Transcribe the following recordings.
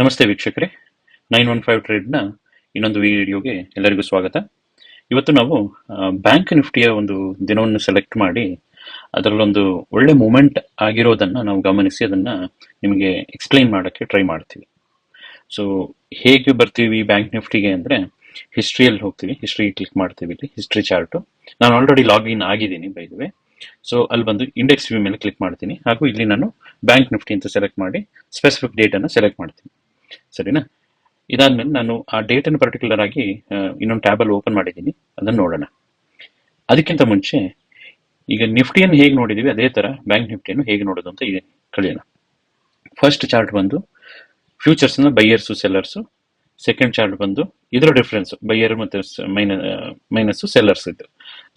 ನಮಸ್ತೆ ವೀಕ್ಷಕರೇ. Nine one five ಟ್ರೇಡ್ನ ಇನ್ನೊಂದು ವಿಡಿಯೋಗೆ ಎಲ್ಲರಿಗೂ ಸ್ವಾಗತ. ಇವತ್ತು ನಾವು ಬ್ಯಾಂಕ್ ನಿಫ್ಟಿಯ ಒಂದು ದಿನವನ್ನು ಸೆಲೆಕ್ಟ್ ಮಾಡಿ, ಅದರಲ್ಲೊಂದು ಒಳ್ಳೆ ಮೂಮೆಂಟ್ ಆಗಿರೋದನ್ನ ನಾವು ಗಮನಿಸಿ ಅದನ್ನ ನಿಮಗೆ ಎಕ್ಸ್ಪ್ಲೈನ್ ಮಾಡೋಕ್ಕೆ ಟ್ರೈ ಮಾಡ್ತೀವಿ. ಸೊ ಹೇಗೆ ಬರ್ತೀವಿ ಬ್ಯಾಂಕ್ ನಿಫ್ಟಿಗೆ ಅಂದ್ರೆ, ಹಿಸ್ಟ್ರಿಯಲ್ಲಿ ಹೋಗ್ತೀವಿ. ಹಿಸ್ಟ್ರಿ ಕ್ಲಿಕ್ ಮಾಡ್ತೀವಿ ಇಲ್ಲಿ, ಹಿಸ್ಟ್ರಿ ಚಾರ್ಟು. ನಾನು ಆಲ್ರೆಡಿ ಲಾಗಿನ್ ಆಗಿದ್ದೀನಿ ಬೈದುವೆ ಸೊ ಅಲ್ಲಿ ಬಂದು ಇಂಡೆಕ್ಸ್ ವ್ಯೂ ಮೇಲೆ ಕ್ಲಿಕ್ ಮಾಡ್ತೀನಿ. ಹಾಗೂ ಇಲ್ಲಿ ನಾನು ಬ್ಯಾಂಕ್ ನಿಫ್ಟಿ ಅಂತ ಸೆಲೆಕ್ಟ್ ಮಾಡಿ ಸ್ಪೆಸಿಫಿಕ್ ಡೇಟ್ ಅನ್ನು ಸೆಲೆಕ್ಟ್ ಮಾಡ್ತೀನಿ. ಸರಿನಾ? ಇದಾದ್ಮೇಲೆ ನಾನು ಆ ಡೇಟ್ ಅನ್ನು ಪರ್ಟಿಕ್ಯುಲರ್ ಆಗಿ ಇನ್ನೊಂದು ಟ್ಯಾಬಲ್ಲಿ ಓಪನ್ ಮಾಡಿದ್ದೀನಿ. ಅದನ್ನು ನೋಡೋಣ. ಅದಕ್ಕಿಂತ ಮುಂಚೆ, ಈಗ ನಿಫ್ಟಿಯನ್ನು ಹೇಗೆ ನೋಡಿದೀವಿ, ಅದೇ ತರ ಬ್ಯಾಂಕ್ ನಿಫ್ಟಿಯನ್ನು ಹೇಗೆ ನೋಡೋದು ಅಂತ ಇದೆ. ಕಲಿಯೋಣ. ಫಸ್ಟ್ ಚಾರ್ಟ್ ಬಂದು ಫ್ಯೂಚರ್ಸ್ನ ಬೈಯರ್ಸು ಸೆಲ್ಲರ್ಸು ಸೆಕೆಂಡ್ ಚಾರ್ಟ್ ಬಂದು, ಇದರ ಡಿಫ್ರೆನ್ಸ್ ಬೈಯರ್ ಮತ್ತೆ ಮೈನಸ್ ಸೆಲ್ಲರ್ಸ್ ಇದ್ದು.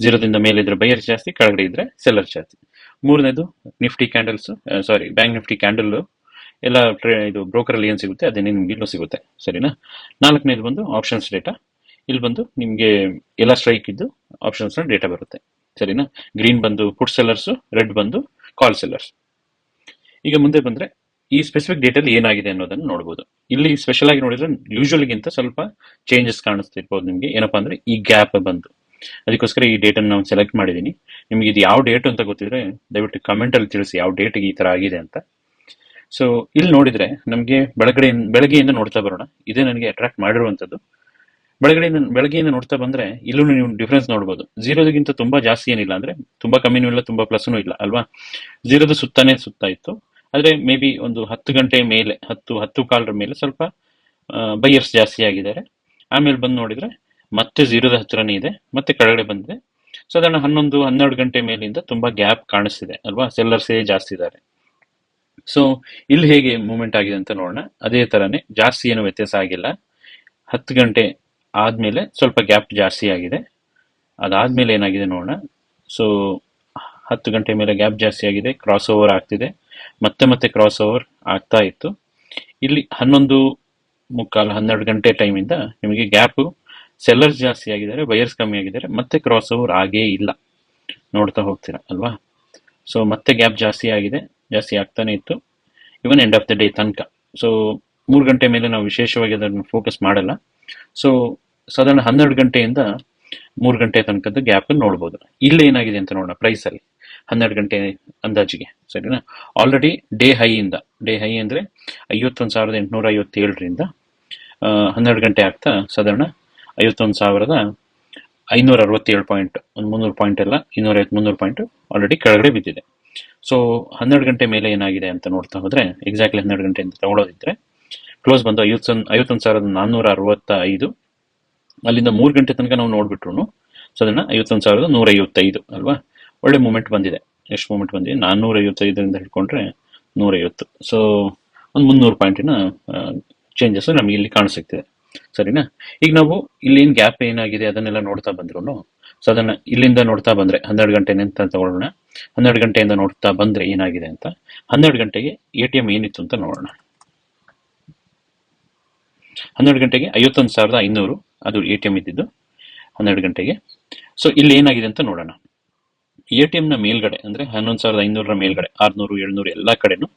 ಜೀರೋದಿಂದ ಮೇಲಿದ್ರೆ ಬೈಯರ್ ಜಾಸ್ತಿ, ಕೆಳಗಡೆ ಇದ್ರೆ ಸೆಲ್ಲರ್ ಜಾಸ್ತಿ. ಮೂರನೇದು, Nifty candles sorry Bank Nifty candle ಎಲ್ಲ ಟ್ರೇ, ಇದು ಬ್ರೋಕರ್ ಅಲ್ಲಿ ಏನ್ ಸಿಗುತ್ತೆ, ಅದೇ ನಿಮ್ಗೆ ಇಲ್ಲೂ ಸಿಗುತ್ತೆ, ಸರಿನಾ? ನಾಲ್ಕನೇದು ಬಂದು ಆಪ್ಷನ್ಸ್ ಡೇಟಾ ಇಲ್ಲಿ ಬಂದು ನಿಮಗೆ ಎಲ್ಲ ಸ್ಟ್ರೈಕ್ ಇದ್ದು ಆಪ್ಷನ್ಸ್ನ ಡೇಟಾ ಬರುತ್ತೆ, ಸರಿನಾ? ಗ್ರೀನ್ ಬಂದು ಫುಡ್ ಸೆಲ್ಲರ್ಸ್ ರೆಡ್ ಬಂದು ಕಾಲ್ ಸೆಲ್ಲರ್ಸ್ ಈಗ ಮುಂದೆ ಬಂದ್ರೆ ಈ ಸ್ಪೆಸಿಫಿಕ್ ಡೇಟಲ್ಲಿ ಏನಾಗಿದೆ ಅನ್ನೋದನ್ನ ನೋಡಬಹುದು ಇಲ್ಲಿ ಸ್ಪೆಷಲ್ ಆಗಿ ನೋಡಿದ್ರೆ ಯೂಶುವಲ್ಗಿಂತ ಸ್ವಲ್ಪ ಚೇಂಜಸ್ ಕಾಣಿಸ್ತಿರ್ಬೋದು ನಿಮಗೆ. ಏನಪ್ಪಾ ಅಂದ್ರೆ ಈ ಗ್ಯಾಪ್ ಬಂದು. ಅದಕ್ಕೋಸ್ಕರ ಈ ಡೇಟನ್ನು ನಾನು ಸೆಲೆಕ್ಟ್ ಮಾಡಿದ್ದೀನಿ ನಿಮಗೆ ಇದು ಯಾವ ಡೇಟ್ ಅಂತ ಗೊತ್ತಿದ್ರೆ ದಯವಿಟ್ಟು ಕಮೆಂಟಲ್ಲಿ ತಿಳಿಸಿ ಯಾವ ಡೇಟ್ಗೆ ಈ ತರ ಆಗಿದೆ ಅಂತ. ಸೊ ಇಲ್ಲಿ ನೋಡಿದ್ರೆ ನಮಗೆ ಬೆಳಗಡೆ ಬೆಳಗ್ಗೆಯಿಂದ ನೋಡ್ತಾ ಬರೋಣ. ಇದೇ ನನಗೆ ಅಟ್ರಾಕ್ಟ್ ಮಾಡಿರುವಂಥದ್ದು. ಬೆಳಗಡೆಯಿಂದ ಬೆಳಗ್ಗೆಯಿಂದ ನೋಡ್ತಾ ಬಂದ್ರೆ ಇಲ್ಲೂ ನೀವು ಡಿಫ್ರೆನ್ಸ್ ನೋಡ್ಬೋದು. ಝೀರೋದಕ್ಕಿಂತ ತುಂಬಾ ಜಾಸ್ತಿ ಏನಿಲ್ಲ ಅಂದ್ರೆ ತುಂಬಾ ಕಮ್ಮಿನೂ ಇಲ್ಲ, ತುಂಬಾ ಪ್ಲಸ್ನೂ ಇಲ್ಲ, ಅಲ್ವಾ? ಝೀರೋದ ಸುತ್ತಾನೆ ಸುತ್ತಾ ಇತ್ತು. ಆದ್ರೆ ಮೇ ಬಿ ಒಂದು ಹತ್ತು ಗಂಟೆ ಮೇಲೆ, ಹತ್ತು ಹತ್ತು ಕಾಲರ ಮೇಲೆ ಸ್ವಲ್ಪ ಬೈಯರ್ಸ್ ಜಾಸ್ತಿ ಆಗಿದ್ದಾರೆ. ಆಮೇಲೆ ಬಂದು ನೋಡಿದ್ರೆ ಮತ್ತೆ ಝೀರೋದ ಹತ್ರನೇ ಇದೆ, ಮತ್ತೆ ಕೆಳಗಡೆ ಬಂದಿದೆ. ಸಾಧಾರಣ ಹನ್ನೊಂದು, ಹನ್ನೆರಡು ಗಂಟೆ ಮೇಲಿಂದ ತುಂಬಾ ಗ್ಯಾಪ್ ಕಾಣಿಸ್ತಿದೆ, ಅಲ್ವಾ? ಸೆಲ್ಲರ್ಸೇ ಜಾಸ್ತಿ ಇದ್ದಾರೆ. ಸೊ ಇಲ್ಲಿ ಹೇಗೆ ಮೂಮೆಂಟ್ ಆಗಿದೆ ಅಂತ ನೋಡೋಣ. ಅದೇ ತರನೇ ಜಾಸ್ತಿ ಏನು ವ್ಯತ್ಯಾಸ ಆಗಿಲ್ಲ. ಹತ್ತು ಗಂಟೆ ಆದ್ಮೇಲೆ ಸ್ವಲ್ಪ ಗ್ಯಾಪ್ ಜಾಸ್ತಿ ಆಗಿದೆ. ಅದಾದ್ಮೇಲೆ ಏನಾಗಿದೆ ನೋಡೋಣ. ಸೊ ಹತ್ತು ಗಂಟೆ ಮೇಲೆ ಗ್ಯಾಪ್ ಜಾಸ್ತಿ ಆಗಿದೆ ಕ್ರಾಸ್ ಓವರ್ ಆಗ್ತಿದೆ. ಮತ್ತೆ ಮತ್ತೆ ಕ್ರಾಸ್ ಓವರ್ ಆಗ್ತಾ ಇತ್ತು. ಇಲ್ಲಿ ಹನ್ನೊಂದು ಮುಕ್ಕಾಲು ಹನ್ನೆರಡು ಗಂಟೆ ಟೈಮಿಂದ ನಿಮಗೆ ಗ್ಯಾಪ್ ಸೆಲ್ಲರ್ಸ್ ಜಾಸ್ತಿ ಆಗಿದ್ದಾರೆ ಬಯರ್ಸ್ ಕಮ್ಮಿ ಆಗಿದ್ದಾರೆ, ಮತ್ತೆ ಕ್ರಾಸ್ ಓವರ್ ಆಗೇ ಇಲ್ಲ. ನೋಡ್ತಾ ಹೋಗ್ತೀರಾ, ಅಲ್ವಾ? ಸೊ ಮತ್ತೆ ಗ್ಯಾಪ್ ಜಾಸ್ತಿ ಆಗಿದೆ. ಜಾಸ್ತಿ ಆಗ್ತಾನೆ ಇತ್ತು. Even end of the day ತನಕ. ಸೊ ಮೂರು ಗಂಟೆ ಮೇಲೆ ನಾವು ವಿಶೇಷವಾಗಿ ಅದನ್ನು ಫೋಕಸ್ ಮಾಡಲ್ಲ. ಸೊ ಸಾಧಾರಣ ಹನ್ನೆರಡು ಗಂಟೆಯಿಂದ ಮೂರು ಗಂಟೆ ತನಕದ ಗ್ಯಾಪ್ ನೋಡ್ಬೋದು. ಇಲ್ಲಿ ಏನಾಗಿದೆ ಅಂತ ನೋಡೋಣ ಪ್ರೈಸಲ್ಲಿ ಹನ್ನೆರಡು ಗಂಟೆ ಅಂದಾಜಿಗೆ, ಸರಿನಾ? ಆಲ್ರೆಡಿ ಡೇ ಹೈಯಿಂದ ಡೇ ಹೈ ಅಂದರೆ ಐವತ್ತೊಂದು ಸಾವಿರದ ಎಂಟುನೂರ ಐವತ್ತೇಳರಿಂದ ಹನ್ನೆರಡು ಗಂಟೆ ಆಗ್ತಾ ಸಾಧಾರಣ ಐವತ್ತೊಂದು ಸಾವಿರದ ಐನೂರ ಅರವತ್ತೇಳು ಪಾಯಿಂಟ್ ಒಂದು ಮುನ್ನೂರು ಪಾಯಿಂಟ್ ಎಲ್ಲ ಇನ್ನೂರ ಐವತ್ತು ಮುನ್ನೂರು ಪಾಯಿಂಟ್ ಆಲ್ರೆಡಿ ಕೆಳಗಡೆ ಬಿದ್ದಿದೆ. ಸೊ ಹನ್ನೆರಡು ಗಂಟೆ ಮೇಲೆ ಏನಾಗಿದೆ ಅಂತ ನೋಡ್ತಾ ಹೋದ್ರೆ ಎಕ್ಸಾಕ್ಟ್ಲಿ ಹನ್ನೆರಡು ಗಂಟೆ ಅಂತ ತಗೊಳ್ಳೋದಿದ್ರೆ ಕ್ಲೋಸ್ ಬಂದು ಐವತ್ತೊಂದು ಐವತ್ತೊಂದು ಸಾವಿರದ ನಾನ್ನೂರ ಅರವತ್ತ ಐದು ಅಲ್ಲಿಂದ ಮೂರು ಗಂಟೆ ತನಕ ನಾವು ನೋಡ್ಬಿಟ್ರು ಅದನ್ನ ಐವತ್ತೊಂದು ಸಾವಿರದ ನೂರ ಐವತ್ತೈದು ಅಲ್ವಾ? ಒಳ್ಳೆ ಮೂಮೆಂಟ್ ಬಂದಿದೆ. ಎಷ್ಟು ಮೂಮೆಂಟ್ ಬಂದಿದೆ ನಾನ್ನೂರ ಐವತ್ತೈದರಿಂದ ಹಿಡ್ಕೊಂಡ್ರೆ ನೂರೈವತ್ತು. ಸೊ ಒಂದು ಮುನ್ನೂರು ಪಾಯಿಂಟಿನ ಚೇಂಜಸ್ ನಮಗೆ ಇಲ್ಲಿ ಕಾಣಿಸ್ತಿದೆ. ಸರಿನಾ? ಈಗ ನಾವು ಇಲ್ಲಿ ಏನ್ ಗ್ಯಾಪ್ ಏನಾಗಿದೆ ಅದನ್ನೆಲ್ಲ ನೋಡ್ತಾ ಬಂದ್ರು ಸಾಧಾರಣ ಇಲ್ಲಿಂದ ನೋಡ್ತಾ ಬಂದ್ರೆ ಹನ್ನೆರಡು ಗಂಟೆ ಅಂತ ತಗೊಳ್ಳೋಣ ಹನ್ನೆರಡು ಗಂಟೆಯಿಂದ ನೋಡ್ತಾ ಬಂದ್ರೆ ಏನಾಗಿದೆ ಅಂತ. ಹನ್ನೆರಡು ಗಂಟೆಗೆ ಎ ಟಿ ಎಂ ಏನಿತ್ತು ಅಂತ ನೋಡೋಣ. ಹನ್ನೆರಡು ಗಂಟೆಗೆ ಐವತ್ತೊಂದು ಸಾವಿರದ ಐನೂರು ಅದು ಎ ಟಿ ಎಂ ಇದ್ದಿದ್ದು. ಹನ್ನೆರಡು ಗಂಟೆಗೆ. ಸೊ ಇಲ್ಲಿ ಏನಾಗಿದೆ ಅಂತ ನೋಡೋಣ. ಎ ಟಿ ನ ಮೇಲ್ಗಡೆ, ಅಂದ್ರೆ ಹನ್ನೊಂದು ಸಾವಿರದ ಐನೂರರ ಮೇಲ್ಗಡೆ, ಆರ್ನೂರು, ಏಳ್ನೂರು ಎಲ್ಲಾ ಕಡೆನೂ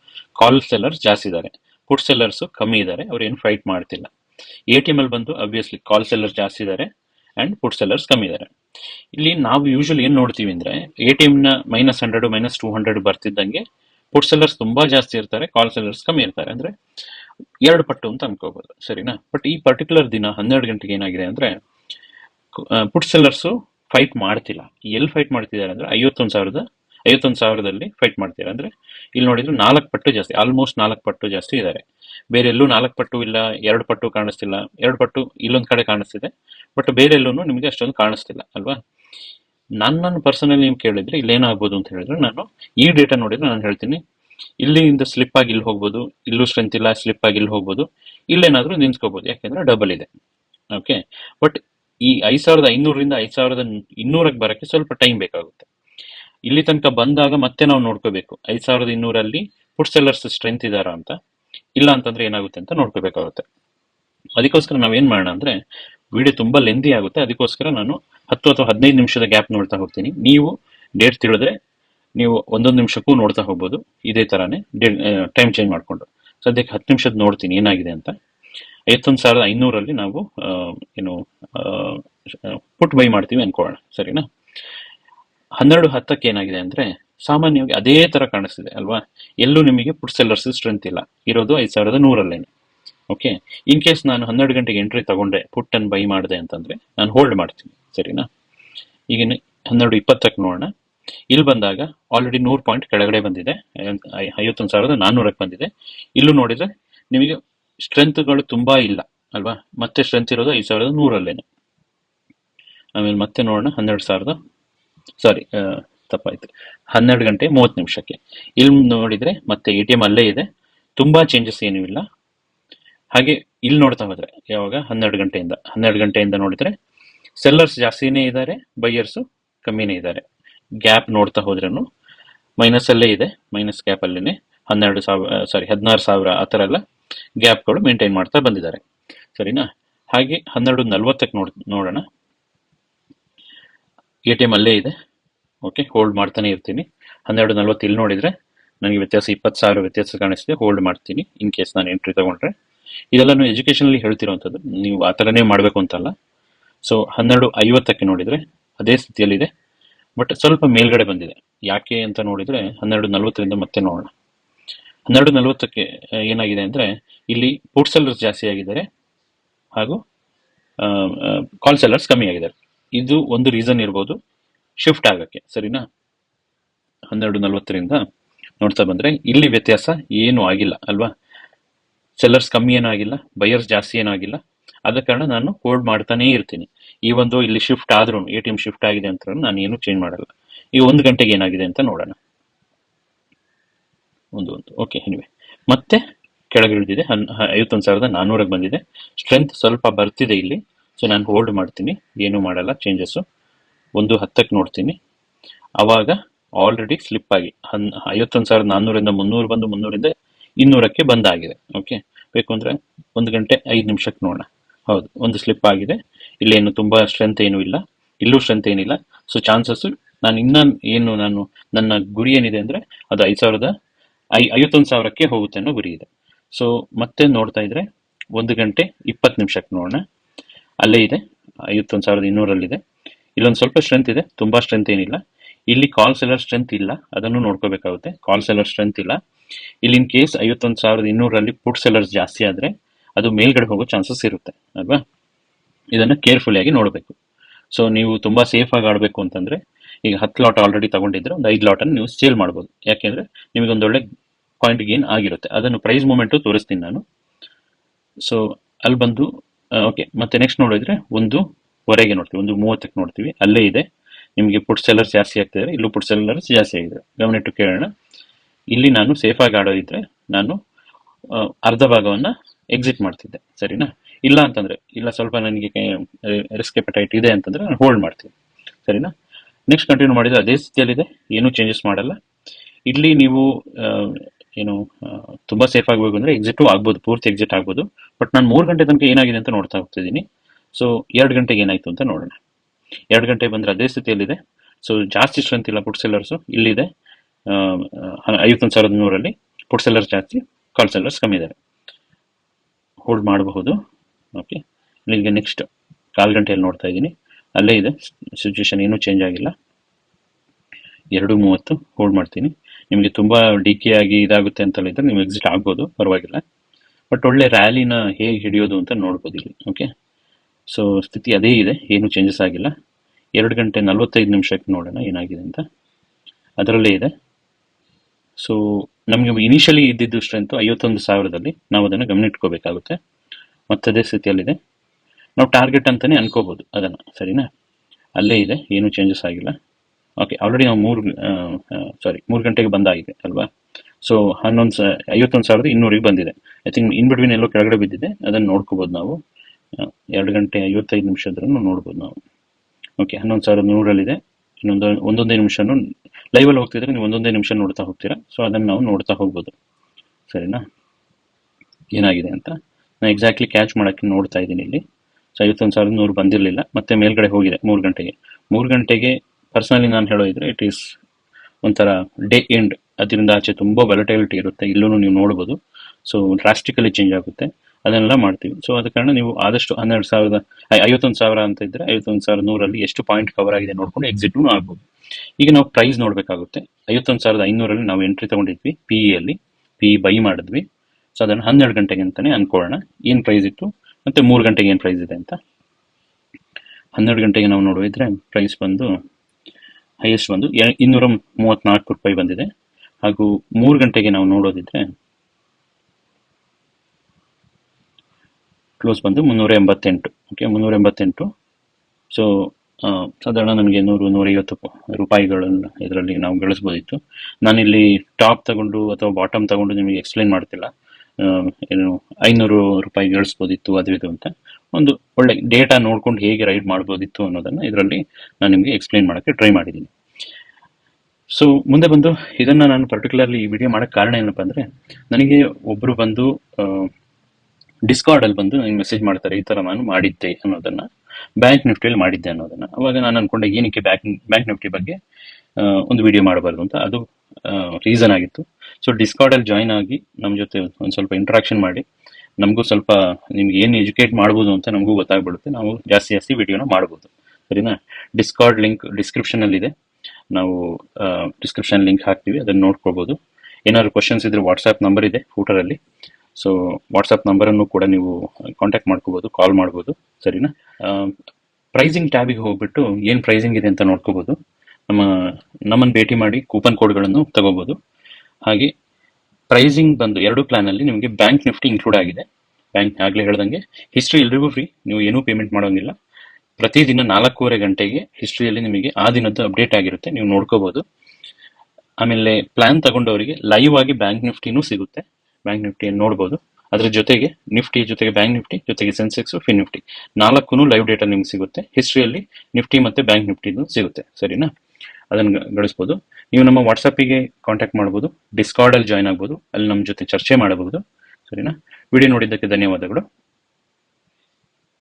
ಕಾಲ್ ಸೆಲ್ಲರ್ಸ್ ಜಾಸ್ತಿ ಇದ್ದಾರೆ. ಪುಟ್ ಸೆಲ್ಲರ್ಸ್ ಕಮ್ಮಿ ಇದ್ದಾರೆ, ಅವ್ರು ಏನು ಫೈಟ್ ಮಾಡ್ತಿಲ್ಲ. ಎ ಟಿ ಎಂ ಅಲ್ಲಿ ಬಂದು ಅಬ್ವಿಯಸ್ಲಿ ಕಾಲ್ ಸೆಲ್ಲರ್ಸ್ ಜಾಸ್ತಿ ಇದ್ದಾರೆ ಅಂಡ್ ಪುಟ್ ಸೆಲ್ಲರ್ಸ್ ಕಮ್ಮಿ ಇದ್ದಾರೆ. ಇಲ್ಲಿ ನಾವು ಯೂಶಲಿ ಏನ್ ನೋಡ್ತೀವಿ ಅಂದ್ರೆ ಎ ಟಿ ನ minus hundred minus two hundred ಬರ್ತಿದ್ದಂಗೆ put sellers ತುಂಬಾ ಜಾಸ್ತಿ ಇರ್ತಾರೆ ಕಾಲ್ ಸೆಲ್ಲರ್ಸ್ ಕಮ್ಮಿ ಇರ್ತಾರೆ. ಅಂದ್ರೆ ಎರಡು ಪಟ್ಟು ಅಂತ ಅನ್ಕೋಬಹುದು ಸರಿನಾ? ಬಟ್ ಈ ಪರ್ಟಿಕ್ಯುಲರ್ ದಿನ ಹನ್ನೆರಡು ಗಂಟೆಗೆ ಏನಾಗಿದೆ ಅಂದ್ರೆ ಪುಟ್ ಸೆಲ್ಲರ್ಸ್ ಫೈಟ್ ಮಾಡ್ತಿಲ್ಲ. ಎಲ್ಲಿ ಫೈಟ್ ಮಾಡ್ತಿದ್ದಾರೆ ಅಂದ್ರೆ ಐವತ್ತೊಂದು ಸಾವಿರದ ಐವತ್ತೊಂದು ಸಾವಿರದಲ್ಲಿ ಫೈಟ್ ಮಾಡ್ತಿದ್ದಾರೆ ಅಂದ್ರೆ ಇಲ್ಲಿ ನೋಡಿದ್ರು ನಾಲ್ಕು ಪಟ್ಟು ಜಾಸ್ತಿ ಆಲ್ಮೋಸ್ಟ್ ನಾಲ್ಕು ಪಟ್ಟು ಜಾಸ್ತಿ ಇದ್ದಾರೆ ಬೇರೆ ಎಲ್ಲೂ ನಾಲ್ಕು ಪಟ್ಟು ಇಲ್ಲ, ಎರಡು ಪಟ್ಟು ಕಾಣಿಸ್ತಿಲ್ಲ, ಎರಡು ಪಟ್ಟು ಇಲ್ಲೊಂದು ಕಡೆ ಕಾಣಿಸ್ತಿದೆ ಬಟ್ ಬೇರೆ ಎಲ್ಲೂ ನಿಮಗೆ ಅಷ್ಟೊಂದು ಕಾಣಿಸ್ತಿಲ್ಲ, ಅಲ್ವಾ? ನನ್ನನ್ನು ಪರ್ಸನಲಿ ನೀವು ಕೇಳಿದ್ರೆ ಇಲ್ಲಿ ಏನಾಗ್ಬೋದು ಅಂತ ಹೇಳಿದ್ರೆ ನಾನು ಈ ಡೇಟಾ ನೋಡಿದ್ರೆ ನಾನು ಹೇಳ್ತೀನಿ, ಇಲ್ಲಿಂದ ಸ್ಲಿಪ್ ಆಗಿ ಇಲ್ಲಿ ಹೋಗ್ಬೋದು, ಇಲ್ಲೂ ಸ್ಟ್ರೆಂತ್ ಇಲ್ಲ ಸ್ಲಿಪ್ ಆಗಿ ಇಲ್ಲಿ ಹೋಗ್ಬೋದು, ಇಲ್ಲೇನಾದ್ರೂ ನಿಂತ್ಕೋಬಹುದು ಯಾಕೆಂದ್ರೆ ಡಬಲ್ ಇದೆ. ಓಕೆ ಬಟ್ ಈ ಐದು ಸಾವಿರದ ಐನೂರರಿಂದ ಐದು ಸಾವಿರದ ಇನ್ನೂರಕ್ಕೆ ಬರೋಕ್ಕೆ ಸ್ವಲ್ಪ ಟೈಮ್ ಬೇಕಾಗುತ್ತೆ. ಇಲ್ಲಿ ತನಕ ಬಂದಾಗ ಮತ್ತೆ ನಾವು ನೋಡ್ಕೋಬೇಕು. ಐದ್ ಸಾವಿರದ ಇನ್ನೂರಲ್ಲಿ ಫುಡ್ ಸೆಲ್ಲರ್ಸ್ ಸ್ಟ್ರೆಂತ್ ಇದಾರ ಅಂತ. ಇಲ್ಲ ಅಂತಂದ್ರೆ ಏನಾಗುತ್ತೆ ಅಂತ ನೋಡ್ಕೋಬೇಕಾಗುತ್ತೆ. ಅದಕ್ಕೋಸ್ಕರ ನಾವೇನ್ ಮಾಡೋಣ ಅಂದ್ರೆ ವಿಡಿಯೋ ತುಂಬಾ ಲೆಂದಿ ಆಗುತ್ತೆ. ಅದಕ್ಕೋಸ್ಕರ ನಾನು ಹತ್ತು ಅಥವಾ ಹದಿನೈದು ನಿಮಿಷದ ಗ್ಯಾಪ್ ನೋಡ್ತಾ ಹೋಗ್ತೀನಿ. ನೀವು ಡೇಟ್ ತಿಳಿದ್ರೆ ನೀವು ಒಂದೊಂದು ನಿಮಿಷಕ್ಕೂ ನೋಡ್ತಾ ಹೋಗ್ಬೋದು. ಇದೇ ತರಾನೇ ಟೈಮ್ ಚೇಂಜ್ ಮಾಡ್ಕೊಂಡು. ಸದ್ಯಕ್ಕೆ ಹತ್ತು ನಿಮಿಷದ ನೋಡ್ತೀನಿ ಏನಾಗಿದೆ ಅಂತ. ಐವತ್ತೊಂದು ಸಾವಿರದ ಐನೂರಲ್ಲಿ ನಾವು ಏನು ಪುಟ್ ಬೈ ಮಾಡ್ತೀವಿ ಅನ್ಕೊಳ್ಳೋಣ. ಸರಿನಾ? ಹನ್ನೆರಡು ಹತ್ತಕ್ಕೆ ಏನಾಗಿದೆ ಅಂದ್ರೆ ಸಾಮಾನ್ಯವಾಗಿ ಅದೇ ತರ ಕಾಣಿಸ್ತಿದೆ, ಅಲ್ವಾ? ಎಲ್ಲೂ ನಿಮಗೆ ಪುಟ್ ಸೆಲ್ಲರ್ಸ್ ಸ್ಟ್ರೆಂತ್ ಇಲ್ಲ. ಇರೋದು ಐದು ಸಾವಿರದ ನೂರಲ್ಲೇನೆ. ಓಕೆ ಇನ್ ಕೇಸ್ ನಾನು ಹನ್ನೆರಡು ಗಂಟೆಗೆ ಎಂಟ್ರಿ ತಗೊಂಡೆ ಪುಟ್ ಅನ್ ಬೈ ಮಾಡಿದೆ ಅಂತಂದ್ರೆ ನಾನು ಹೋಲ್ಡ್ ಮಾಡ್ತೀನಿ, ಸರಿನಾ? ಈಗ ಹನ್ನೆರಡು ಇಪ್ಪತ್ತಕ್ಕೆ ನೋಡೋಣ. ಇಲ್ಲಿ ಬಂದಾಗ ಆಲ್ರೆಡಿ ನೂರು ಪಾಯಿಂಟ್ ಕೆಳಗಡೆ ಬಂದಿದೆ. ಐವತ್ತೊಂದು ಸಾವಿರದ ನಾನ್ನೂರಕ್ಕೆ ಬಂದಿದೆ. ಇಲ್ಲೂ ನೋಡಿದ್ರೆ ನಿಮಗೆ ಸ್ಟ್ರೆಂತ್ಗಳು ತುಂಬಾ ಇಲ್ಲ, ಅಲ್ವಾ? ಮತ್ತೆ ಸ್ಟ್ರೆಂತ್ ಇರೋದು ಐದು ಸಾವಿರದ ನೂರಲ್ಲೇನೆ. ಆಮೇಲೆ ಮತ್ತೆ ನೋಡೋಣ, ಹನ್ನೆರಡು ಸಾವಿರದ ಸಾರಿ ತಪ್ಪಾಯ್ತು. ಹನ್ನೆರಡು ಗಂಟೆ ಮೂವತ್ತು ನಿಮಿಷಕ್ಕೆ. ಇಲ್ಲಿ ನೋಡಿದ್ರೆ ಮತ್ತೆ ಎ ಟಿ ಎಂ ಅಲ್ಲೇ ಇದೆ. ತುಂಬಾ ಚೇಂಜಸ್ ಏನೂ ಇಲ್ಲ. ಹಾಗೆ ಇಲ್ಲಿ ನೋಡ್ತಾ ಹೋದ್ರೆ, ಯಾವಾಗ? ಹನ್ನೆರಡು ಗಂಟೆಯಿಂದ. ಹನ್ನೆರಡು ಗಂಟೆಯಿಂದ ನೋಡಿದ್ರೆ ಸೆಲ್ಲರ್ಸ್ ಜಾಸ್ತಿನೇ ಇದ್ದಾರೆ ಬೈಯರ್ಸು ಕಮ್ಮಿನೇ ಇದ್ದಾರೆ. ಗ್ಯಾಪ್ ನೋಡ್ತಾ ಹೋದ್ರೂ ಮೈನಸ್ ಅಲ್ಲೇ ಇದೆ ಮೈನಸ್ ಗ್ಯಾಪ್ ಅಲ್ಲೇನೆ ಹನ್ನೆರಡು ಸಾವಿರ ಸಾರಿ ಹದಿನಾರು ಸಾವಿರ ಆ ಥರ ಎಲ್ಲ ಗ್ಯಾಪ್ಗಳು ಮೇಂಟೈನ್ ಮಾಡ್ತಾ ಬಂದಿದ್ದಾರೆ. ಸರಿನಾ? ಹಾಗೆ ಹನ್ನೆರಡು ನಲ್ವತ್ತಕ್ಕೆ ನೋಡ್, ನೋಡೋಣ. ಎ ಟಿ ಎಂ ಅಲ್ಲೇ ಇದೆ. ಓಕೆ ಹೋಲ್ಡ್ ಮಾಡ್ತಾನೆ ಇರ್ತೀನಿ. ಹನ್ನೆರಡು ನಲ್ವತ್ತು ಇಲ್ಲಿ ನೋಡಿದರೆ ನನಗೆ ವ್ಯತ್ಯಾಸ ಇಪ್ಪತ್ತು ಸಾವಿರ ವ್ಯತ್ಯಾಸ ಕಾಣಿಸ್ತಿದೆ. ಹೋಲ್ಡ್ ಮಾಡ್ತೀನಿ. ಇನ್ ಕೇಸ್ ನಾನು ಎಂಟ್ರಿ ತಗೊಂಡ್ರೆ. ಇದೆಲ್ಲನೂ ಎಜುಕೇಷನಲ್ಲಿ ಹೇಳ್ತಿರೋವಂಥದ್ದು. ನೀವು ಆ ಥರನೇ ಮಾಡಬೇಕು ಅಂತಲ್ಲ. ಸೊ ಹನ್ನೆರಡು ಐವತ್ತಕ್ಕೆ ನೋಡಿದರೆ ಅದೇ ಸ್ಥಿತಿಯಲ್ಲಿದೆ. ಬಟ್ ಸ್ವಲ್ಪ ಮೇಲ್ಗಡೆ ಬಂದಿದೆ. ಯಾಕೆ ಅಂತ ನೋಡಿದರೆ ಹನ್ನೆರಡು ನಲ್ವತ್ತರಿಂದ ಮತ್ತೆ ನೋಡೋಣ. ಹನ್ನೆರಡು ನಲ್ವತ್ತಕ್ಕೆ ಏನಾಗಿದೆ ಅಂದರೆ ಇಲ್ಲಿ ಪುಟ್ ಸೆಲ್ಲರ್ಸ್ ಜಾಸ್ತಿ ಆಗಿದ್ದಾರೆ. ಹಾಗೂ ಕಾಲ್ ಸೆಲ್ಲರ್ಸ್ ಕಮ್ಮಿ ಆಗಿದ್ದಾರೆ. ಇದು ಒಂದು ರೀಸನ್ ಇರ್ಬೋದು. ಶಿಫ್ಟ್ ಆಗಕ್ಕೆ. ಸರಿನಾ? ಹನ್ನೆರಡು ನಲ್ವತ್ತರಿಂದ ನೋಡ್ತಾ ಬಂದ್ರೆ ಇಲ್ಲಿ ವ್ಯತ್ಯಾಸ ಏನು ಆಗಿಲ್ಲ, ಅಲ್ವಾ? ಸೆಲ್ಲರ್ಸ್ ಕಮ್ಮಿ ಏನೂ ಆಗಿಲ್ಲ ಬಯರ್ಸ್ ಜಾಸ್ತಿ ಏನೂ ಆಗಿಲ್ಲ. ಆದ ಕಾರಣ ನಾನು ಹೋಲ್ಡ್ ಮಾಡ್ತಾನೇ ಇರ್ತೀನಿ. ಈ ಒಂದು ಇಲ್ಲಿ ಶಿಫ್ಟ್ ಆದ್ರೂ ಎ ಟಿ ಎಂ ಶಿಫ್ಟ್ ಆಗಿದೆ ಅಂತ ನಾನು ಏನು ಚೇಂಜ್ ಮಾಡಲ್ಲ. ಈ ಒಂದು ಗಂಟೆಗೆ ಏನಾಗಿದೆ ಅಂತ ನೋಡೋಣ. ಒಂದು ಒಂದು. ಓಕೆ ಎನಿವೆ ಮತ್ತೆ ಕೆಳಗೆ ಇಳಿದಿದೆ ಹನ್ ಐವತ್ತೊಂದು ಸಾವಿರದ ನಾನ್ನೂರಕ್ಕೆ ಬಂದಿದೆ. ಸ್ಟ್ರೆಂತ್ ಸ್ವಲ್ಪ ಬರ್ತಿದೆ ಇಲ್ಲಿ. ಸೊ ನಾನು ಹೋಲ್ಡ್ ಮಾಡ್ತೀನಿ. ಏನೂ ಮಾಡಲ್ಲ ಚೇಂಜಸ್ಸು ಒಂದು ಹತ್ತಕ್ಕೆ ನೋಡ್ತೀನಿ. ಆವಾಗ ಆಲ್ರೆಡಿ ಸ್ಲಿಪ್ ಆಗಿ, ಹನ್, ಐವತ್ತೊಂದು ಸಾವಿರದ ನಾನ್ನೂರಿಂದ ಮುನ್ನೂರು ಬಂದು ಮುನ್ನೂರಿಂದ ಇನ್ನೂರಕ್ಕೆ ಬಂದಾಗಿದೆ ಓಕೆ ಬೇಕು ಅಂದರೆ ಒಂದು ಗಂಟೆ ಐದು ನಿಮಿಷಕ್ಕೆ ನೋಡೋಣ. ಹೌದು, ಒಂದು ಸ್ಲಿಪ್ ಆಗಿದೆ. ಇಲ್ಲೇನು ತುಂಬ ಸ್ಟ್ರೆಂತ್ ಏನೂ ಇಲ್ಲ. ಇಲ್ಲೂ ಸ್ಟ್ರೆಂತ್ ಏನಿಲ್ಲ. ಸೊ ಚಾನ್ಸಸ್ಸು ನಾನು ಇನ್ನೂ ಏನು ನಾನು, ನನ್ನ ಗುರಿ ಏನಿದೆ ಅಂದರೆ ಅದು ಐದು ಸಾವಿರದ, ಐ, ಐವತ್ತೊಂದು ಸಾವಿರಕ್ಕೆ ಹೋಗುತ್ತೆ ಅನ್ನೋ ಗುರಿ ಇದೆ. ಸೊ ಮತ್ತೆ ನೋಡ್ತಾ ಇದ್ರೆ ಒಂದು ಗಂಟೆ ಇಪ್ಪತ್ತು ನಿಮಿಷಕ್ಕೆ ನೋಡೋಣ. ಅಲ್ಲೇ ಇದೆ. ಐವತ್ತೊಂದು ಸಾವಿರದ ಇನ್ನೂರಲ್ಲಿದೆ. ಇಲ್ಲೊಂದು ಸ್ವಲ್ಪ ಸ್ಟ್ರೆಂತ್ ಇದೆ. ತುಂಬ ಸ್ಟ್ರೆಂತ್ ಏನಿಲ್ಲ. ಇಲ್ಲಿ ಕಾಲ್ ಸೆಲರ್ ಸ್ಟ್ರೆಂತ್ ಇಲ್ಲ. ಅದನ್ನು ನೋಡ್ಕೋಬೇಕಾಗುತ್ತೆ. ಕಾಲ್ ಸೆಲ್ಲರ್ ಸ್ಟ್ರೆಂತ್ ಇಲ್ಲ. ಇಲ್ಲಿ ಕೇಸ್ ಐವತ್ತೊಂದು ಸಾವಿರದ ಇನ್ನೂರಲ್ಲಿ ಪುಟ್ ಸೆಲ್ಲರ್ಸ್ ಜಾಸ್ತಿ ಆದರೆ ಅದು ಮೇಲ್ಗಡೆ ಹೋಗೋ ಚಾನ್ಸಸ್ ಇರುತ್ತೆ. ಅಲ್ವಾ? ಇದನ್ನು ಕೇರ್ಫುಲ್ ಆಗಿ ನೋಡಬೇಕು. ಸೊ ನೀವು ತುಂಬ ಸೇಫಾಗಿ ಆಡಬೇಕು ಅಂತಂದರೆ, ಈಗ ಹತ್ತು ಲಾಟ್ ಆಲ್ರೆಡಿ ತಗೊಂಡಿದ್ರೆ ಒಂದು ಐದು ಲಾಟನ್ನು ನೀವು ಸೇಲ್ ಮಾಡ್ಬೋದು. ಯಾಕೆಂದರೆ ನಿಮಗೊಂದೊಳ್ಳೆ ಪಾಯಿಂಟ್ ಗೇನ್ ಆಗಿರುತ್ತೆ. ಅದನ್ನು ಪ್ರೈಸ್ ಮೂಮೆಂಟು ತೋರಿಸ್ತೀನಿ ನಾನು. ಸೊ ಅಲ್ಲಿ ಬಂದು ಓಕೆ ಮತ್ತೆ ನೆಕ್ಸ್ಟ್ ನೋಡಿದ್ರೆ ಒಂದು ವರೆಗೆ ನೋಡ್ತೀವಿ, ಒಂದು ಮೂವತ್ತಕ್ಕೆ ನೋಡ್ತೀವಿ. ಅಲ್ಲೇ ಇದೆ. ನಿಮಗೆ ಪುಟ್ ಸೆಲ್ಲರ್ಸ್ ಜಾಸ್ತಿ ಆಗ್ತಿದ್ದಾರೆ ಇಲ್ಲೂ ಪುಟ್ ಸೆಲ್ಲರ್ಸ್ ಜಾಸ್ತಿ ಆಗಿದೆ ಗಮನಿಟ್ಟು ಕೇಳೋಣ. ಇಲ್ಲಿ ನಾನು ಸೇಫಾಗಿ ಆಡೋದಿದ್ರೆ ನಾನು ಅರ್ಧ ಭಾಗವನ್ನು ಎಕ್ಸಿಟ್ ಮಾಡ್ತಿದ್ದೆ. ಸರಿನಾ? ಇಲ್ಲ ಅಂತಂದ್ರೆ, ಇಲ್ಲ ಸ್ವಲ್ಪ ನನಗೆ ರಿಸ್ಕ್ ಎಪಟೈಟ್ ಇದೆ ಅಂತಂದ್ರೆ ನಾನು ಹೋಲ್ಡ್ ಮಾಡ್ತೀನಿ. ಸರಿನಾ? ನೆಕ್ಸ್ಟ್ ಕಂಟಿನ್ಯೂ ಮಾಡಿದ್ರೆ ಅದೇ ಸ್ಥಿತಿಯಲ್ಲಿದೆ. ಏನೂ ಚೇಂಜಸ್ ಮಾಡಲ್ಲ. ಇಲ್ಲಿ ನೀವು ಏನು ತುಂಬ ಸೇಫ್ ಆಗಬೇಕು ಅಂದ್ರೆ ಎಕ್ಸಿಟು ಆಗ್ಬೋದು, ಪೂರ್ತಿ ಎಕ್ಸಿಟ್ ಆಗ್ಬೋದು. ಬಟ್ ನಾನು ಮೂರು ಗಂಟೆ ತನಕ ಏನಾಗಿದೆ ಅಂತ ನೋಡ್ತಾ ಹೋಗ್ತಿದ್ದೀನಿ. ಸೊ ಎರಡು ಗಂಟೆಗೆ ಏನಾಯ್ತು ಅಂತ ನೋಡೋಣ. ಎರಡು ಗಂಟೆ ಬಂದ್ರೆ ಅದೇ ಸ್ಥಿತಿಯಲ್ಲಿದೆ. ಸೊ ಜಾಸ್ತಿ ಸ್ಟ್ರೆಂತ್ ಇಲ್ಲ ಪುಟ್ ಸೆಲ್ಲರ್ಸು ಇಲ್ಲಿದೆ. ಐವತ್ತೊಂದು ಸಾವಿರದ ನೂರಲ್ಲಿ ಪುಟ್ ಸೆಲ್ಲರ್ಸ್ ಜಾಸ್ತಿ ಕಾಲ್ ಸೆಲ್ಲರ್ಸ್ ಕಮ್ಮಿ ಇದ್ದಾರೆ ಹೋಲ್ಡ್ ಮಾಡಬಹುದು. ಓಕೆ ಇಲ್ಲಿಗೆ ನೆಕ್ಸ್ಟ್ ಕಾಲು ಗಂಟೆಯಲ್ಲಿ ನೋಡ್ತಾ ಇದ್ದೀನಿ. ಅಲ್ಲೇ ಇದೆ. ಸಿಚುವೇಶನ್ ಏನೂ ಚೇಂಜ್ ಆಗಿಲ್ಲ. ಎರಡು ಮೂವತ್ತು ಹೋಲ್ಡ್ ಮಾಡ್ತೀನಿ. ನಿಮಗೆ ತುಂಬ ಡಿಕೆ ಆಗಿ ಇದಾಗುತ್ತೆ ಅಂತ ಹೇಳಿದ್ರೆ ನೀವು ಎಕ್ಸಿಟ್ ಆಗ್ಬೋದು, ಪರವಾಗಿಲ್ಲ. ಬಟ್ ಒಳ್ಳೆ ರ್ಯಾಲಿನ ಹೇಗೆ ಹಿಡಿಯೋದು ಅಂತ ನೋಡ್ಬೋದು ಇಲ್ಲಿ ಓಕೆ ಸೊ ಸ್ಥಿತಿ ಅದೇ ಇದೆ, ಏನೂ ಚೇಂಜಸ್ ಆಗಿಲ್ಲ. ಎರಡು ಗಂಟೆ ನಲವತ್ತೈದು ನಿಮಿಷಕ್ಕೆ ನೋಡೋಣ ಏನಾಗಿದೆ ಅಂತ. ಅದರಲ್ಲೇ ಇದೆ. ಸೊ ನಮಗೆ ಇನಿಷಿಯಲಿ ಇದ್ದಿದ್ದು ಸ್ಟ್ರೆಂತು ಐವತ್ತೊಂದು ಸಾವಿರದಲ್ಲಿ, ನಾವು ಅದನ್ನು ಗಮನ ಇಟ್ಕೋಬೇಕಾಗುತ್ತೆ ಮತ್ತದೇ ಸ್ಥಿತಿಯಲ್ಲಿದೆ. ನಾವು ಟಾರ್ಗೆಟ್ ಅಂತಲೇ ಅನ್ಕೋಬೋದು ಅದನ್ನು, ಸರಿನಾ? ಅಲ್ಲೇ ಇದೆ, ಏನೂ ಚೇಂಜಸ್ ಆಗಿಲ್ಲ. ಓಕೆ ಆಲ್ರೆಡಿ ನಾವು ಮೂರು ಸಾರಿ ಮೂರು ಗಂಟೆಗೆ ಬಂದಾಗಿದೆ ಅಲ್ವಾ? ಸೊ ಹನ್ನೊಂದು ಐವತ್ತೊಂದು ಸಾವಿರದ ಇನ್ನೂರಿಗೆ ಬಂದಿದೆ. ಐ ಥಿಂಕ್ ಇನ್ ಬಿಟ್ವೀನ್ ಎಲ್ಲೋ ಕೆಳಗಡೆ ಬಿದ್ದಿದೆ, ಅದನ್ನು ನೋಡ್ಕೋಬೋದು ನಾವು. ಎರಡು ಗಂಟೆ ಐವತ್ತೈದು ನಿಮಿಷದ್ರೂ ನೋಡ್ಬೋದು ನಾವು. ಓಕೆ ಹನ್ನೊಂದು ಸಾವಿರದ ನೂರಲ್ಲಿದೆ. ಇನ್ನೊಂದು, ಒಂದೊಂದೇ ನಿಮಿಷನೂ ಲೈವಲ್ಲಿ ಹೋಗ್ತಿದ್ರೆ ನೀವು ಒಂದೊಂದೇ ನಿಮಿಷ ನೋಡ್ತಾ ಹೋಗ್ತೀರಾ? ಸೊ ಅದನ್ನು ನಾವು ನೋಡ್ತಾ ಹೋಗ್ಬೋದು. ಸರಿನಾ? ಏನಾಗಿದೆ ಅಂತ? ನಾನು ಎಕ್ಸಾಕ್ಟ್ಲಿ ಕ್ಯಾಚ್ ಮಾಡೋಕ್ಕೆ ನೋಡ್ತಾ ಇದ್ದೀನಿ ಇಲ್ಲಿ. ಸೊ ಐವತ್ತೊಂದು ಸಾವಿರದ ನೂರು ಬಂದಿರಲಿಲ್ಲ, ಮತ್ತೆ ಮೇಲ್ಗಡೆ ಹೋಗಿದೆ, ಮೂರು ಗಂಟೆಗೆ. ಮೂರು ಗಂಟೆಗೆ ಪರ್ಸನಲಿ ನಾನು ಹೇಳೋದಿದ್ರೆ ಇಟ್ ಈಸ್ ಒಂಥರ ಡೇ ಎಂಡ್ ಅದರಿಂದ ಆಚೆ ತುಂಬ ವೆಲಟೈಲಿಟಿ ಇರುತ್ತೆ. ಇಲ್ಲೂ ನೀವು ನೋಡ್ಬೋದು. ಸೊ ಡ್ರಾಸ್ಟಿಕಲಿ ಚೇಂಜ್ ಆಗುತ್ತೆ. ಅದನ್ನೆಲ್ಲ ಮಾಡ್ತೀವಿ. ಸೊ ಅದ ಕಾರಣ ನೀವು ಆದಷ್ಟು ಹನ್ನೆರಡು ಸಾವಿರದ ಐವತ್ತೊಂದು ಸಾವಿರ ಅಂತ ಇದ್ರೆ ಐವತ್ತೊಂದು ಸಾವಿರದ ನೂರಲ್ಲಿ ಎಷ್ಟು ಪಾಯಿಂಟ್ ಕವರ್ ಆಗಿದೆ ನೋಡ್ಕೊಂಡು ಎಕ್ಸಿಟ್ ಆಗ್ಬೋದು. ಈಗ ನಾವು ಪ್ರೈಸ್ ನೋಡಬೇಕಾಗುತ್ತೆ. ಐವತ್ತೊಂದು ಸಾವಿರದ ಐನೂರಲ್ಲಿ ನಾವು ಎಂಟ್ರಿ ತಗೊಂಡಿದ್ವಿ ಪಿ ಅಲ್ಲಿ. ಪಿ ಬೈ ಮಾಡಿದ್ವಿ. ಸೊ ಅದನ್ನು ಹನ್ನೆರಡು ಗಂಟೆಗೆ ಅಂತಾನೆ ಅನ್ಕೊಳ್ಳೋಣ. ಏನು ಪ್ರೈಸ್ ಇತ್ತು? ಮತ್ತೆ ಮೂರು ಗಂಟೆಗೆ ಏನು ಪ್ರೈಸ್ ಇದೆ ಅಂತ. ಹನ್ನೆರಡು ಗಂಟೆಗೆ ನಾವು ನೋಡಿದ್ರೆ ಪ್ರೈಸ್ ಬಂದು ಹೈಯೆಸ್ಟ್ ಬಂದು ಇನ್ನೂರ ಮೂವತ್ನಾಲ್ಕು ರೂಪಾಯಿ ಬಂದಿದೆ. ಹಾಗೂ ಮೂರು ಗಂಟೆಗೆ ನಾವು ನೋಡೋದಿದ್ರೆ ಕ್ಲೋಸ್ ಬಂದು ಮುನ್ನೂರ ಎಂಬತ್ತೆಂಟು. ಓಕೆ ಮುನ್ನೂರ ಎಂಬತ್ತೆಂಟು. ಸೊ ಸಾಧಾರಣ ನಮಗೆ ನೂರು, ನೂರೈವತ್ತು ರೂಪಾಯಿಗಳನ್ನು ಇದರಲ್ಲಿ ನಾವು ಗಳಿಸ್ಬೋದಿತ್ತು. ನಾನಿಲ್ಲಿ ಟಾಪ್ ತಗೊಂಡು ಅಥವಾ ಬಾಟಮ್ ತಗೊಂಡು ನಿಮಗೆ ಎಕ್ಸ್ಪ್ಲೈನ್ ಮಾಡ್ತಿಲ್ಲ. ಏನು ಐನೂರು ರೂಪಾಯಿ ಗಳಿಸ್ಬೋದಿತ್ತು, ಅದು ಇದು ಅಂತ. ಒಂದು ಒಳ್ಳೆ ಡೇಟಾ ನೋಡ್ಕೊಂಡು ಹೇಗೆ ರೈಡ್ ಮಾಡ್ಬೋದಿತ್ತು ಅನ್ನೋದನ್ನ ಇದರಲ್ಲಿ ನಾನು ನಿಮಗೆ ಎಕ್ಸ್ಪ್ಲೈನ್ ಮಾಡೋಕ್ಕೆ ಟ್ರೈ ಮಾಡಿದ್ದೀನಿ. ಸೊ ಮುಂದೆ ಬಂದು ಇದನ್ನ ನಾನು ಪರ್ಟಿಕ್ಯುಲರ್ಲಿ ಈ ವಿಡಿಯೋ ಮಾಡೋಕ್ಕೆ ಕಾರಣ ಏನಪ್ಪ ಅಂದ್ರೆ, ನನಗೆ ಒಬ್ಬರು ಬಂದು ಡಿಸ್ಕಾರ್ಡ್ ಅಲ್ಲಿ ಬಂದು ನನಗೆ ಮೆಸೇಜ್ ಮಾಡ್ತಾರೆ, ಈ ತರ ನಾನು ಮಾಡಿದ್ದೆ ಅನ್ನೋದನ್ನ ಬ್ಯಾಂಕ್ ನಿಫ್ಟಿಯಲ್ಲಿ ಮಾಡಿದ್ದೆ ಅನ್ನೋದನ್ನ. ಅವಾಗ ನಾನು ಅನ್ಕೊಂಡೆ ಏನಕ್ಕೆ ಬ್ಯಾಂಕ್ ಬ್ಯಾಂಕ್ ನಿಫ್ಟಿ ಬಗ್ಗೆ ಒಂದು ವಿಡಿಯೋ ಮಾಡಬಾರ್ದು ಅಂತ. ಅದು ರೀಸನ್ ಆಗಿತ್ತು. ಸೊ ಡಿಸ್ಕಾರ್ಡ್ ಅಲ್ಲಿ ಜಾಯ್ನ್ ಆಗಿ ನಮ್ಮ ಜೊತೆ ಒಂದು ಸ್ವಲ್ಪ ಇಂಟ್ರಾಕ್ಷನ್ ಮಾಡಿ ನಮಗೂ ಸ್ವಲ್ಪ ನಿಮ್ಗೆ ಏನು ಎಜುಕೇಟ್ ಮಾಡ್ಬೋದು ಅಂತ ನಮಗೂ ಗೊತ್ತಾಗ್ಬಿಡುತ್ತೆ. ನಾವು ಜಾಸ್ತಿ ಜಾಸ್ತಿ ವಿಡಿಯೋನ ಮಾಡ್ಬೋದು. ಸರಿನಾ? ಡಿಸ್ಕಾರ್ಡ್ ಲಿಂಕ್ ಡಿಸ್ಕ್ರಿಪ್ಷನಲ್ಲಿ ಇದೆ. ನಾವು ಡಿಸ್ಕ್ರಿಪ್ಷನ್ ಲಿಂಕ್ ಹಾಕ್ತೀವಿ, ಅದನ್ನು ನೋಡ್ಕೋಬಹುದು ಏನಾದ್ರು ಕ್ವಶನ್ಸ್ ಇದ್ರೆ ವಾಟ್ಸ್ಆ್ಯಪ್ ನಂಬರ್ ಇದೆ ಫೂಟರಲ್ಲಿ ಸೊ ವಾಟ್ಸಪ್ ನಂಬರನ್ನು ಕೂಡ ನೀವು ಕಾಂಟ್ಯಾಕ್ಟ್ ಮಾಡ್ಕೋಬೋದು ಕಾಲ್ ಮಾಡ್ಬೋದು. ಸರಿನಾ? ಪ್ರೈಸಿಂಗ್ ಟ್ಯಾಬಿಗೆ ಹೋಗ್ಬಿಟ್ಟು ಏನು ಪ್ರೈಸಿಂಗ್ ಇದೆ ಅಂತ ನೋಡ್ಕೋಬೋದು. ನಮ್ಮ ನಮ್ಮನ್ನು ಭೇಟಿ ಮಾಡಿ ಕೂಪನ್ ಕೋಡ್ಗಳನ್ನು ತಗೋಬೋದು. ಹಾಗೆ ಪ್ರೈಸಿಂಗ್ ಬಂದು ಎರಡು ಪ್ಲಾನ್ ಅಲ್ಲಿ ನಿಮಗೆ ಬ್ಯಾಂಕ್ ನಿಫ್ಟಿ ಇನ್ಕ್ಲೂಡ್ ಆಗಿದೆ. ಬ್ಯಾಂಕ್ ಆಗಲೇ ಹೇಳ್ದಂಗೆ ಹಿಸ್ಟ್ರಿ ಎಲ್ರಿಗೂ ಫ್ರೀ ನೀವು ಏನೂ ಪೇಮೆಂಟ್ ಮಾಡೋಂಗಿಲ್ಲ. ಪ್ರತಿದಿನ ನಾಲ್ಕೂವರೆ ಗಂಟೆಗೆ ಹಿಸ್ಟ್ರಿಯಲ್ಲಿ ನಿಮಗೆ ಆ ದಿನದ್ದು ಅಪ್ಡೇಟ್ ಆಗಿರುತ್ತೆ, ನೀವು ನೋಡ್ಕೋಬಹುದು ಆಮೇಲೆ ಪ್ಲಾನ್ ತಗೊಂಡವರಿಗೆ ಲೈವ್ ಆಗಿ ಬ್ಯಾಂಕ್ ನಿಫ್ಟಿನೂ ಸಿಗುತ್ತೆ. ಬ್ಯಾಂಕ್ ನಿಫ್ಟಿಯನ್ನು ನೋಡ್ಬೋದು. ಅದ್ರ ಜೊತೆಗೆ ನಿಫ್ಟಿ ಜೊತೆಗೆ ಬ್ಯಾಂಕ್ ನಿಫ್ಟಿ ಜೊತೆಗೆ ಸೆನ್ಸೆಕ್ಸ್ ಫಿನ್ ನಿಫ್ಟಿ ನಾಲ್ಕು ಲೈವ್ ಡೇಟಾ ನಿಮ್ಗೆ ಸಿಗುತ್ತೆ. ಹಿಸ್ಟ್ರಿಯಲ್ಲಿ ನಿಫ್ಟಿ ಮತ್ತೆ ಬ್ಯಾಂಕ್ ನಿಫ್ಟಿನೂ ಸಿಗುತ್ತೆ. ಸರಿನಾ? ಅದನ್ನು ಗಳಿಸ್ಬೋದು ನೀವು ನಮ್ಮ ವಾಟ್ಸಪ್ಪಿಗೆ ಕಾಂಟ್ಯಾಕ್ಟ್ ಮಾಡ್ಬೋದು. ಡಿಸ್ಕಾರ್ಡಲ್ಲಿ ಜಾಯ್ನ್ ಆಗ್ಬೋದು. ಅಲ್ಲಿ ನಮ್ಮ ಜೊತೆ ಚರ್ಚೆ ಮಾಡಬಹುದು. ಸರಿನಾ? ವಿಡಿಯೋ ನೋಡಿದ್ದಕ್ಕೆ ಧನ್ಯವಾದಗಳು.